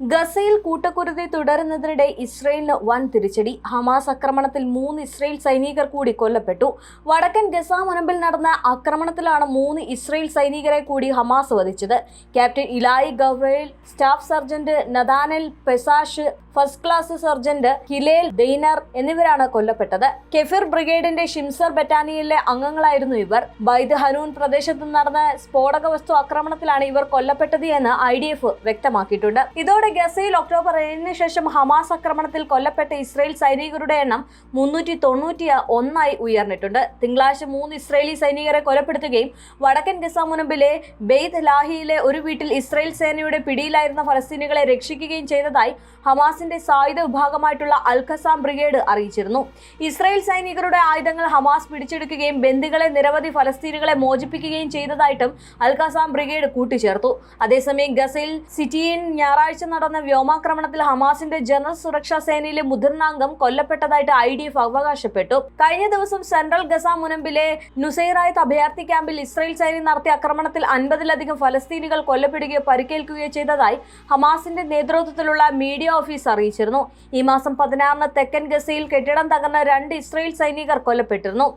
ഗസയിൽ കൂട്ടക്കുരുതി തുടരുന്നതിനിടെ ഇസ്രയേലിന് വൻ തിരിച്ചടി. ഹമാസ് ആക്രമണത്തിൽ മൂന്ന് ഇസ്രയേൽ സൈനികർ കൂടി കൊല്ലപ്പെട്ടു. വടക്കൻ ഗസ മുനമ്പിൽ നടന്ന ആക്രമണത്തിലാണ് മൂന്ന് ഇസ്രയേൽ സൈനികരെ കൂടി ഹമാസ് വധിച്ചത്. Captain Ilai Gavrel staff sergeant Nathanel Pesach first class sergeant Hillel Diner എന്നിവരാണ് കൊല്ലപ്പെട്ടത്. കെഫിർ ബ്രിഗേഡിന്റെ ഷിംസർ ബറ്റാലിയനിലെ അംഗങ്ങളായിരുന്നു ഇവർ. ബൈദ് ഹനൂൻ പ്രദേശത്ത് നടന്ന സ്ഫോടക വസ്തു ആക്രമണത്തിലാണ് ഇവർ കൊല്ലപ്പെട്ടത് എന്ന് ഐ ഡി എഫ് വ്യക്തമാക്കിയിട്ടുണ്ട്. ഇതോടെ ഗസയിൽ ഒക്ടോബർ ഏഴിന് ശേഷം ഹമാസ് ആക്രമണത്തിൽ കൊല്ലപ്പെട്ട ഇസ്രായേൽ സൈനികരുടെ എണ്ണം മുന്നൂറ്റി തൊണ്ണൂറ്റി ഒന്നായി ഉയർന്നിട്ടുണ്ട്. തിങ്കളാഴ്ച മൂന്ന് ഇസ്രായേലി സൈനികരെ കൊലപ്പെടുത്തുകയും വടക്കൻ ഗസ മുനമ്പിലെ ബെയ്ത് ലാഹിയിലെ ഒരു വീട്ടിൽ ഇസ്രായേൽ സേനയുടെ പിടിയിലായിരുന്ന ഫലസ്തീനികളെ രക്ഷിക്കുകയും ചെയ്തതായി ഹമാസിന്റെ സായുധ വിഭാഗമായിട്ടുള്ള അൽഖസാം ബ്രിഗേഡ് അറിയിച്ചിരുന്നു. ഇസ്രായേൽ സൈനികരുടെ ആയുധങ്ങൾ ഹമാസ് പിടിച്ചെടുക്കുകയും ബന്ദികളെ നിരവധി ഫലസ്തീനുകളെ മോചിപ്പിക്കുകയും ചെയ്തതായിട്ടും അൽഖസാം ബ്രിഗേഡ് കൂട്ടിച്ചേർത്തു. അതേസമയം ഗസയിൽ സിറ്റിയിൽ ഞായറാഴ്ച നടന്ന വ്യോമാക്രമണത്തിൽ ഹമാസിന്റെ ജനറൽ സുരക്ഷാ സേനയിലെ മുതിർന്നാംഗം കൊല്ലപ്പെട്ടതായിട്ട് ഐ ഡി എഫ് അവകാശപ്പെട്ടു. കഴിഞ്ഞ ദിവസം സെൻട്രൽ ഗസ മുനമ്പിലെ നുസൈറായത്ത് അഭയാർത്ഥി ക്യാമ്പിൽ ഇസ്രായേൽ സൈന്യം നടത്തിയ ആക്രമണത്തിൽ അൻപതിലധികം ഫലസ്തീനികൾ കൊല്ലപ്പെടുകയോ പരിക്കേൽക്കുകയോ ചെയ്തതായി ഹമാസിന്റെ നേതൃത്വത്തിലുള്ള മീഡിയ ഓഫീസ് അറിയിച്ചിരുന്നു. ഈ മാസം പതിനാറിന് തെക്കൻ ഗസയിൽ കെട്ടിടം തകർന്ന രണ്ട് ഇസ്രായേൽ സൈനികർ കൊല്ലപ്പെട്ടിരുന്നു.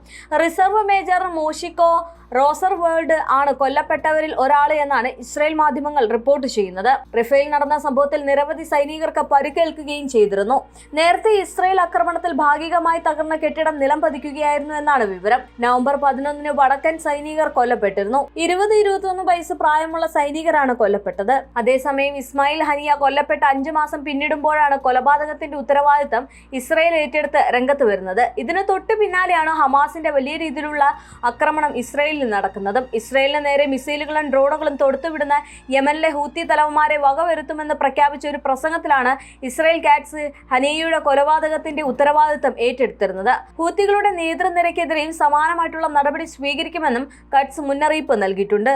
റിസർവ് മേജർ മോഷിക്കോ റോസർ വേൾഡ് ആണ് കൊല്ലപ്പെട്ടവരിൽ ഒരാൾ എന്നാണ് ഇസ്രായേൽ മാധ്യമങ്ങൾ റിപ്പോർട്ട് ചെയ്യുന്നത്. റിഫേൽ നടന്ന സംഭവത്തിൽ നിരവധി സൈനികർക്ക് പരിക്കേൽക്കുകയും ചെയ്തിരുന്നു. നേരത്തെ ഇസ്രയേൽ ആക്രമണത്തിൽ ഭാഗികമായി തകർന്ന കെട്ടിടം നിലം പതിക്കുകയായിരുന്നു എന്നാണ് വിവരം. നവംബർ പതിനൊന്നിന് വടക്കൻ സൈനികർ കൊല്ലപ്പെട്ടിരുന്നു. ഇരുപത് ഇരുപത്തിയൊന്ന് വയസ്സ് പ്രായമുള്ള സൈനികരാണ് കൊല്ലപ്പെട്ടത്. അതേസമയം ഇസ്മായിൽ ഹനിയ കൊല്ലപ്പെട്ട അഞ്ചു മാസം പിന്നിടുമ്പോഴാണ് കൊലപാതകത്തിന്റെ ഉത്തരവാദിത്തം ഇസ്രയേൽ ഏറ്റെടുത്ത് രംഗത്ത് വരുന്നത്. ഇതിന് തൊട്ട് പിന്നാലെയാണ് ഹമാസിന്റെ വലിയ രീതിയിലുള്ള ആക്രമണം ഇസ്രയേലിൽ നടക്കുന്നതും. ഇസ്രയേലിന് നേരെ മിസൈലുകളും ഡ്രോണുകളും തൊടുത്തുവിടുന്ന യമനിലെ ഹൂത്തി തലവന്മാരെ വകവരുത്തുമെന്ന് പ്രഖ്യാപിച്ച ഒരു പ്രസംഗത്തിലാണ് ഇസ്രായേൽ കാറ്റ്സ് ഹനിയയുടെ കൊലപാതകത്തിന്റെ ഉത്തരവാദിത്തം ഏറ്റെടുത്തിരുന്നത്. ഹൂത്തികളുടെ നേതൃനിരക്കെതിരെയും സമാനമായിട്ടുള്ള നടപടി സ്വീകരിക്കുമെന്നും കാറ്റ്സ് മുന്നറിയിപ്പ് നൽകിയിട്ടുണ്ട്.